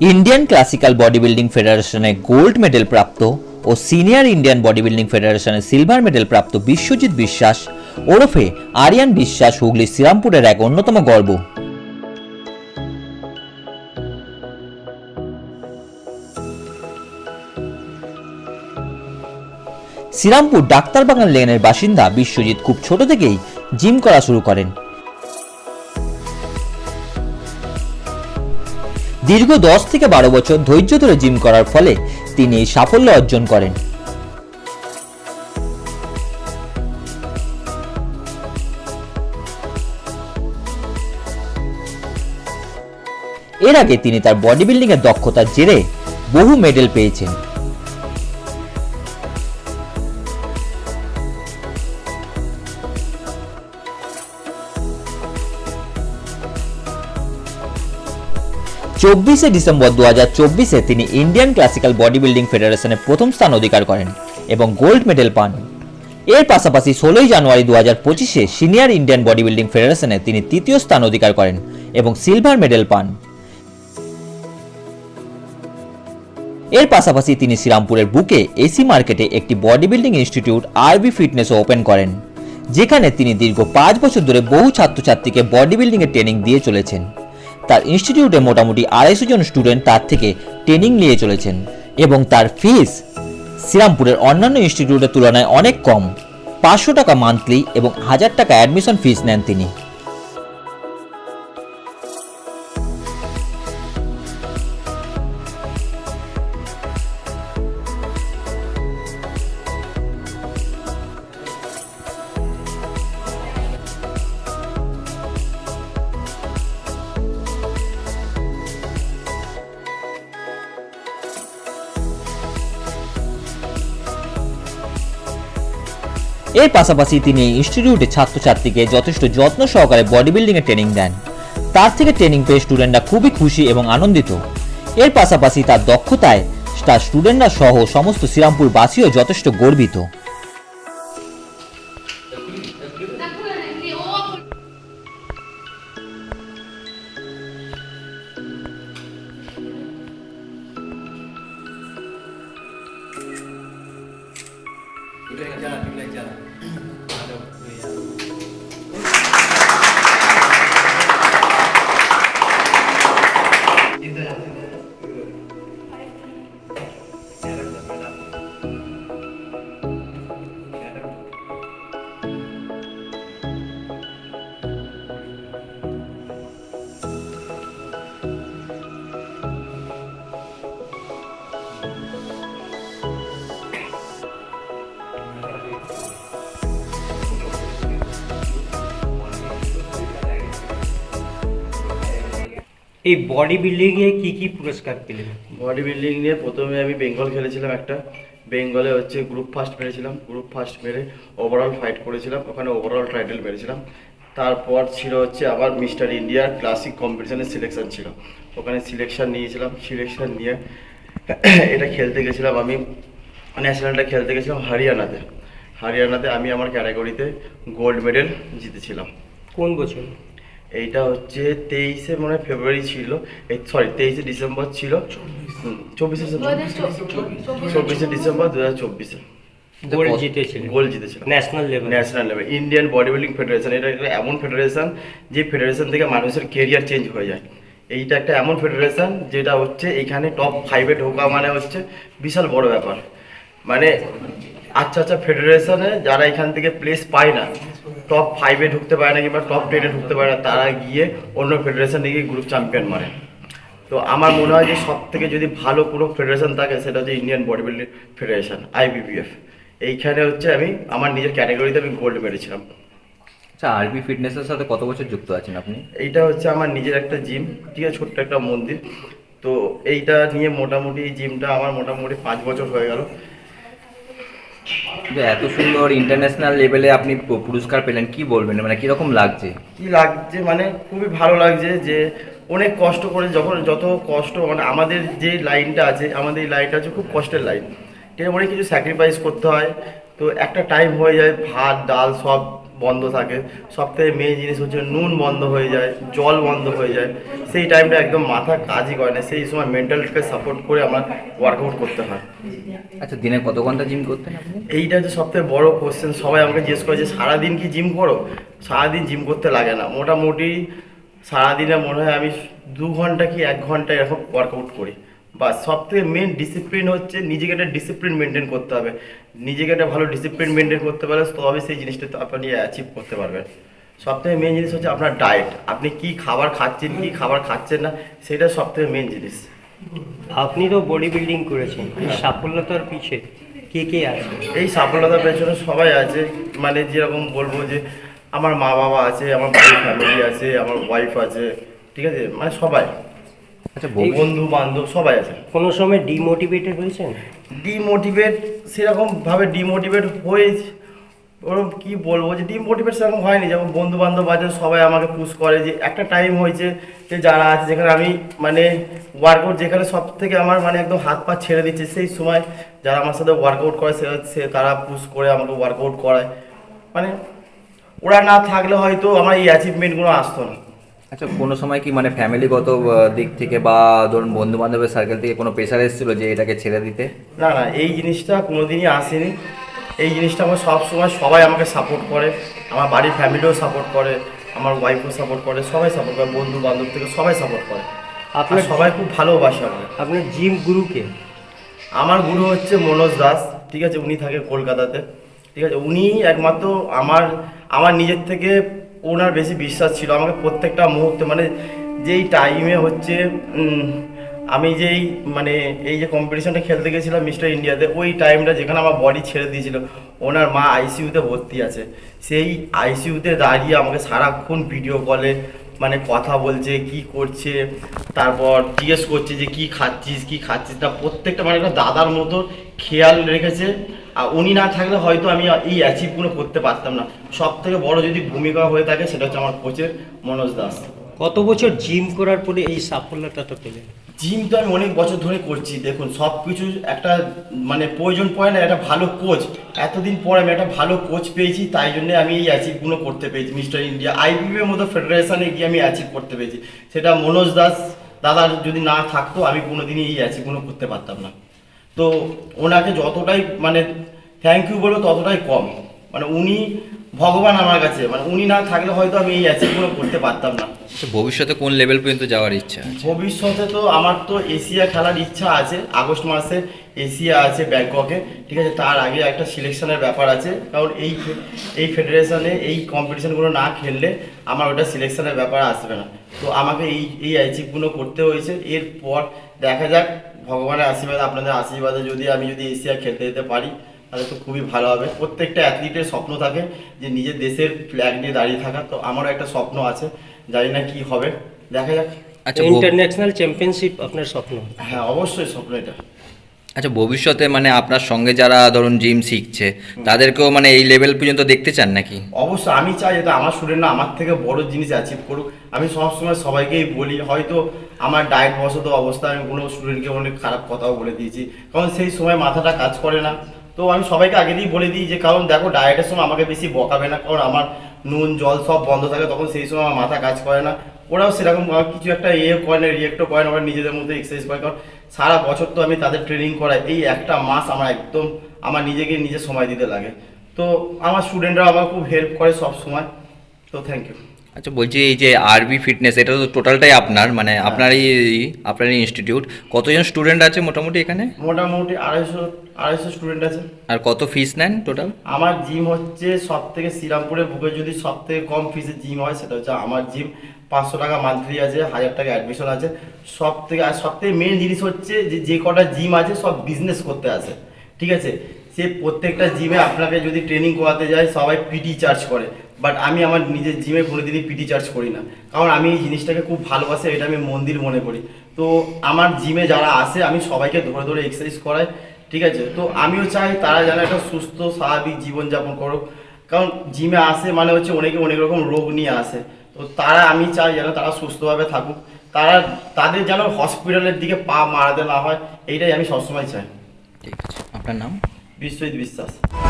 Indian classical body building ফেডারেশনে gold medal প্রাপ্ত ও সিনিয়র ইন্ডিয়ান বডি বিল্ডিং ফেডারেশনে সিলভার মেডেল প্রাপ্ত বিশ্বজিৎ বিশ্বাস ওরফে আরিয়ান বিশ্বাস হুগলি শ্রীরামপুরের এক অন্যতম গর্ব। শ্রীরামপুর ডাক্তারবাগান লেনের বাসিন্দা বিশ্বজিৎ খুব ছোট থেকেই জিম করা শুরু করেন। দীর্ঘ দশ থেকে বারো বছর ধৈর্য ধরে জিম করার ফলে তিনি এই সাফল্য অর্জন করেন। এর আগে তিনি তার বডি বিল্ডিংয়ের দক্ষতার জেরে বহু মেডেল পেয়েছেন। চব্বিশে ডিসেম্বর দু হাজার চব্বিশে তিনি ইন্ডিয়ান ক্লাসিক্যাল বডি বিল্ডিং ফেডারেশনে প্রথম স্থান অধিকার করেন এবং গোল্ড মেডেল পান। এর পাশাপাশি ষোলোই জানুয়ারি দু হাজার পঁচিশে সিনিয়র ইন্ডিয়ান বডি বিল্ডিং ফেডারেশনে তিনি তৃতীয় স্থান অধিকার করেন এবং সিলভার মেডেল পান। এর পাশাপাশি তিনি শ্রীরামপুরের বুকে এসি মার্কেটে একটি বডি বিল্ডিং ইনস্টিটিউট আরবি ফিটনেসও ওপেন করেন, যেখানে তিনি দীর্ঘ পাঁচ বছর ধরে বহু ছাত্রছাত্রীকে বডি বিল্ডিংয়ের ট্রেনিং দিয়ে চলেছেন। তার ইনস্টিটিউটে মোটামুটি আড়াইশো জন স্টুডেন্ট তার থেকে ট্রেনিং নিয়ে চলেছেন এবং তার ফিস শ্রীরামপুরের অন্যান্য ইনস্টিটিউটের তুলনায় অনেক কম। পাঁচশো টাকা মান্থলি এবং হাজার টাকা অ্যাডমিশন ফিস নেন তিনি। এর পাশাপাশি তিনি এই ইনস্টিটিউটে ছাত্রছাত্রীকে যথেষ্ট যত্ন সহকারে বডি বিল্ডিং এর ট্রেনিং দেন। তার থেকে ট্রেনিং পেয়ে স্টুডেন্টরা খুবই খুশি এবং আনন্দিত। এর পাশাপাশি তার দক্ষতায় তার স্টুডেন্টরা সহ সমস্ত শ্রীরামপুর বাসীও যথেষ্ট গর্বিত। Mm-hmm. এই বডি বিল্ডিংয়ে কি কি পুরস্কার পেলেন? বডি বিল্ডিং নিয়ে প্রথমে আমি বেঙ্গল খেলেছিলাম একটা। বেঙ্গলে হচ্ছে গ্রুপ ফার্স্ট মেরেছিলাম। গ্রুপ ফার্স্ট মেরে ওভারঅল ফাইট করেছিলাম। ওখানে ওভারঅল টাইটেল মেরেছিলাম। তারপর ছিল হচ্ছে আবার মিস্টার ইন্ডিয়ার ক্লাসিক কম্পিটিশনের সিলেকশন ছিল। ওখানে সিলেকশন নিয়েছিলাম। সিলেকশন নিয়ে এটা খেলতে গেছিলাম আমি। ন্যাশনালটা খেলতে গেছিলাম হরিয়ানাতে হরিয়ানাতে আমি আমার ক্যাটাগরিতে গোল্ড মেডেল জিতেছিলাম। কোন বছর? এইটা হচ্ছে তেইশে মনে ফেব্রুয়ারি ছিল। এই সরি তেইশে ডিসেম্বর ছিল। চব্বিশে। চব্বিশে ডিসেম্বর। দু হাজার চব্বিশে। Gold gold national level national level Indian body building federation এটা একটা এমন ফেডারেশন যে ফেডারেশন থেকে মানুষের কেরিয়ার চেঞ্জ হয়ে যায়। এইটা একটা এমন ফেডারেশন যেটা হচ্ছে এখানে টপ ফাইভে ঢোকা মানে হচ্ছে বিশাল বড় ব্যাপার। মানে আচ্ছা আচ্ছা ফেডারেশনে যারা এখান থেকে প্লেস পায় না টপ ফাইভে ঢুকতে পারে না কিংবা টপ টেনে ঢুকতে পারে না তারা গিয়ে অন্য ফেডারেশনে গিয়ে গ্রুপ চ্যাম্পিয়ন মারে। তো আমার মনে হয় যে সব থেকে যদি ভালো কোনো ফেডারেশন থাকে সেটা হচ্ছে Indian body building federation IBBF এইখানে হচ্ছে আমি আমার নিজের ক্যাটাগরিতে আমি গোল্ড মেরেছিলাম। আচ্ছা আরবি ফিটনেসের সাথে কত বছর যুক্ত আছেন আপনি? এইটা হচ্ছে আমার নিজের একটা জিম ঠিক আছে ছোট্ট একটা মন্দির। তো এইটা নিয়ে মোটামুটি জিমটা আমার মোটামুটি পাঁচ বছর হয়ে গেল। এত সুন্দর ইন্টারন্যাশনাল লেভেলে আপনি পুরস্কার পেলেন, কি বলবেন? মানে কীরকম লাগছে? কি লাগছে? মানে খুবই ভালো লাগছে যে অনেক কষ্ট করে যখন যত কষ্ট মানে আমাদের যে লাইনটা আছে, আমাদের এই লাইনটা হচ্ছে খুব কষ্টের লাইন। আছে অনেক কিছু স্যাক্রিফাইস করতে হয়। তো একটা টাইম হয়ে যায়, ভাত, ডাল সব বন্ধ থাকে। সব থেকে মেন জিনিস হচ্ছে নুন বন্ধ হয়ে যায় জল বন্ধ হয়ে যায়। সেই টাইমটা একদম মাথা কাজই করে না। সেই সময় মেন্টালকে সাপোর্ট করে আমার ওয়ার্কআউট করতে হয়। আচ্ছা দিনে কত ঘণ্টা জিম করতেন আপনি? এইটা হচ্ছে সবথেকে বড় কোশ্চেন সবাই আমাকে জিজ্ঞেস করে যে সারাদিন কি জিম করো? সারাদিন জিম করতে লাগে না। মোটামুটি সারাদিনে মনে হয় আমি দু ঘণ্টা কি এক ঘণ্টা এরকম ওয়ার্কআউট করি। বা সব থেকে মেন ডিসিপ্লিন হচ্ছে নিজেকে একটা ডিসিপ্লিন মেনটেন করতে হবে। নিজেকে একটা ভালো ডিসিপ্লিন মেনটেন করতে পারলে তবে সেই জিনিসটা তো আপনি অ্যাচিভ করতে পারবেন। সবথেকে মেন জিনিস হচ্ছে আপনার ডায়েট আপনি কি খাবার খাচ্ছেন কি খাবার খাচ্ছেন না সেটা সবথেকে মেন জিনিস। আপনি তো বডি বিল্ডিং করেছেন এই সাফল্যতার পিছে কে কে আছে? এই সাফল্যতার পেছনে সবাই আছে। মানে যেরকম বলব যে আমার মা বাবা আছে আমার বাড়ির ফ্যামিলি আছে আমার ওয়াইফ আছে ঠিক আছে? মানে সবাই। আচ্ছা বন্ধু বান্ধব সবাই আছে? কোনো সময় ডিমোটিভেটেড হয়েছেন? ডিমোটিভেট সেরকম ভাবে ডিমোটিভেট হয়ে ওরকম কি বলব যে ডিমোটিভেট সেরকম হয়নি। যেমন বন্ধু বান্ধব আছে সবাই আমাকে পুশ করে যে একটা টাইম হয়েছে যে যারা আছে যেখানে আমি মানে ওয়ার্কআউট যেখানে সব থেকে আমার মানে একদম হাত পা ছেড়ে দিচ্ছে সেই সময় যারা আমার সাথে ওয়ার্কআউট করে সে সে তারা পুশ করে আমাকে ওয়ার্কআউট করায়। মানে ওরা না থাকলে হয়তো আমার এই অ্যাচিভমেন্টগুলো আসতো না। আচ্ছা কোনো সময় কি মানে ফ্যামিলিগত দিক থেকে বা ধরুন বন্ধু বান্ধবের সার্কেল থেকে কোনো প্রেশার এসেছিল যে এটাকে ছেড়ে দিতে? না না এই জিনিসটা কোনোদিনই আসেনি। এই জিনিসটা আমার সব সময় সবাই আমাকে সাপোর্ট করে। আমার বাড়ির ফ্যামিলিও সাপোর্ট করে আমার ওয়াইফও সাপোর্ট করে সবাই সাপোর্ট করে বন্ধু বান্ধব থেকে সবাই সাপোর্ট করে। আপনার সবাই খুব ভালোবাসে আমাকে। আপনার জিম গুরুকে আমার গুরু হচ্ছে মনোজ দাস ঠিক আছে? উনি থাকে কলকাতাতে ঠিক আছে? উনি একমাত্র আমার আমার নিজের থেকে ওনার বেশি বিশ্বাস ছিল, আমাকে প্রত্যেকটা মুহূর্তে মানে যেই টাইমে হচ্ছে আমি যেই মানে এই যে কম্পিটিশনটা খেলতে গেছিলাম মিস্টার ইন্ডিয়াতে, ওই টাইমটা যেখানে আমার বডি ছেড়ে দিয়েছিল, ওনার মা আইসিইউতে ভর্তি আছে। সেই আইসিইউতে দাঁড়িয়ে আমাকে সারাক্ষণ ভিডিও কলে মানে কথা বলছে, কি করছে, তারপর জিজ্ঞেস করছে যে কি খাচ্ছিস কি খাচ্ছিস না প্রত্যেকটা মানে একটা দাদার মতো খেয়াল রেখেছে। আর উনি না থাকলে হয়তো আমি এই অ্যাচিভগুলো করতে পারতাম না। সব থেকে বড় যদি ভূমিকা হয়ে থাকে সেটা হচ্ছে আমার কোচের মনোজ দাস। কত বছর জিম করার পরে এই সাফল্যটা তো পেলেন? জিম তো আমি অনেক বছর ধরে করছি দেখুন সব কিছু একটা মানে প্রয়োজন পড়ে না একটা ভালো কোচ এতদিন পর আমি একটা ভালো কোচ পেয়েছি তাই জন্য আমি এই অ্যাচিভগুলো করতে পেরেছি। মিস্টার ইন্ডিয়া আইবিবি এর মতো ফেডারেশনে গিয়ে আমি অ্যাচিভ করতে পেরেছি। সেটা মনোজ দাস দাদার যদি না থাকতো আমি কোনোদিনই এই অ্যাচিভগুলো করতে পারতাম না। তো ওনাকে যতটাই মানে থ্যাংক ইউ বলব ততটাই কম। মানে উনি ভগবান আমার কাছে মানে উনি না থাকলে হয়তো আমি এই অ্যাচিভগুলো করতে পারতাম না। আচ্ছা ভবিষ্যতে কোন লেভেল পর্যন্ত যাওয়ার ইচ্ছা ভবিষ্যতে তো আমার তো এশিয়া খেলার ইচ্ছা আছে আগস্ট মাসে এশিয়া আছে ব্যাংককে ঠিক আছে তার আগে একটা সিলেকশনের ব্যাপার আছে কারণ এই এই ফেডারেশনে এই কম্পিটিশনগুলো না খেললে আমার ওটা সিলেকশনের ব্যাপার আসবে না। তো আমাকে এই এই অ্যাচিভগুলো করতে হয়েছে এরপর দেখা যাক ভগবানের আশীর্বাদ আপনাদের আশীর্বাদে যদি আমি যদি এশিয়া খেলতে যেতে পারি তাহলে তো খুবই ভালো হবে। প্রত্যেকটা অ্যাথলিটের স্বপ্ন থাকে যে নিজের দেশের ফ্ল্যাগ নিয়ে দাঁড়িয়ে থাকা। তো আমারও একটা স্বপ্ন আছে জানি না কি হবে। দেখা যাক। আচ্ছা ইন্টারন্যাশনাল চ্যাম্পিয়নশিপ আপনার স্বপ্ন? হ্যাঁ অবশ্যই স্বপ্ন এটা। আচ্ছা ভবিষ্যতে মানে আপনার সঙ্গে যারা ধরুন জিম শিখছে তাদেরকেও মানে এই লেভেল পর্যন্ত দেখতে চান নাকি? অবশ্যই আমি চাই যাতে আমার স্টুডেন্টরা আমার থেকে বড় জিনিস অ্যাচিভ করুক। আমি সবসময় সবাইকেই বলি হয়তো আমার ডায়েট বসত অবস্থা আমি কোনো স্টুডেন্টকে অনেক খারাপ কথাও বলে দিয়েছি। কারণ সেই সময় মাথাটা কাজ করে না। তো আমি সবাইকে আগে দিয়েই বলে দিই যে, কারণ দেখো ডায়েটের সময় আমাকে বেশি বকাবে না, কারণ আমার নুন, জল সব বন্ধ থাকে, তখন সেই সময় আমার মাথা কাজ করে না। ওরাও সেরকম কিছু একটা ইয়ে করে না রিয়েক্টও করে না, ওরা নিজেদের মধ্যে এক্সারসাইজ করে, কারণ সারা বছর তো আমি তাদের ট্রেনিং করাই, এই একটা মাস আমার একদম, আমার নিজেকে নিজে সময় দিতে লাগে। তো আমার স্টুডেন্টরা আমার খুব হেল্প করে সব সময়। তো থ্যাংক ইউ আচ্ছা বলছি এই যে আরবি ফিটনেস এটা তো টোটালটাই আপনার মানে আপনারই আপনারই ইনস্টিটিউট কতজন স্টুডেন্ট আছে মোটামুটি এখানে? মোটামুটি আড়াইশো আড়াইশো স্টুডেন্ট আছে। আর কত ফিস নেন টোটাল আমার জিম হচ্ছে সব থেকে শ্রীরামপুরের বুকে যদি সব থেকে কম ফিসের জিম হয় সেটা হচ্ছে আমার জিম পাঁচশো টাকা মান্থলি আছে হাজার টাকা অ্যাডমিশন আছে। সব থেকে আর সব থেকে মেন জিনিস হচ্ছে যে যে কটা জিম আছে সব বিজনেস করতে আসে। ঠিক আছে? সে প্রত্যেকটা জিমে আপনাকে যদি ট্রেনিং করাতে যায় সবাই পিটি চার্জ করে। বাট আমি আমার নিজের জিমে কোনোদিনই পিটি চার্জ করি না। কারণ আমি এই জিনিসটাকে খুব ভালোবাসি এটা আমি মন্দির মনে করি। তো আমার জিমে যারা আসে আমি সবাইকে ধরে ধরে এক্সারসাইজ করাই ঠিক আছে? তো আমিও চাই তারা যেন একটা সুস্থ স্বাভাবিক জীবনযাপন করুক। কারণ জিমে আসে মানে হচ্ছে অনেকে অনেক রকম রোগ নিয়ে আসে। তো তারা আমি চাই যেন তারা সুস্থভাবে থাকুক। তারা তাদের যেন হসপিটালের দিকে পা মারাতে না হয় এইটাই আমি সবসময় চাই। ঠিক আছে। আপনার নাম? বিশ্বজিৎ বিশ্বাস।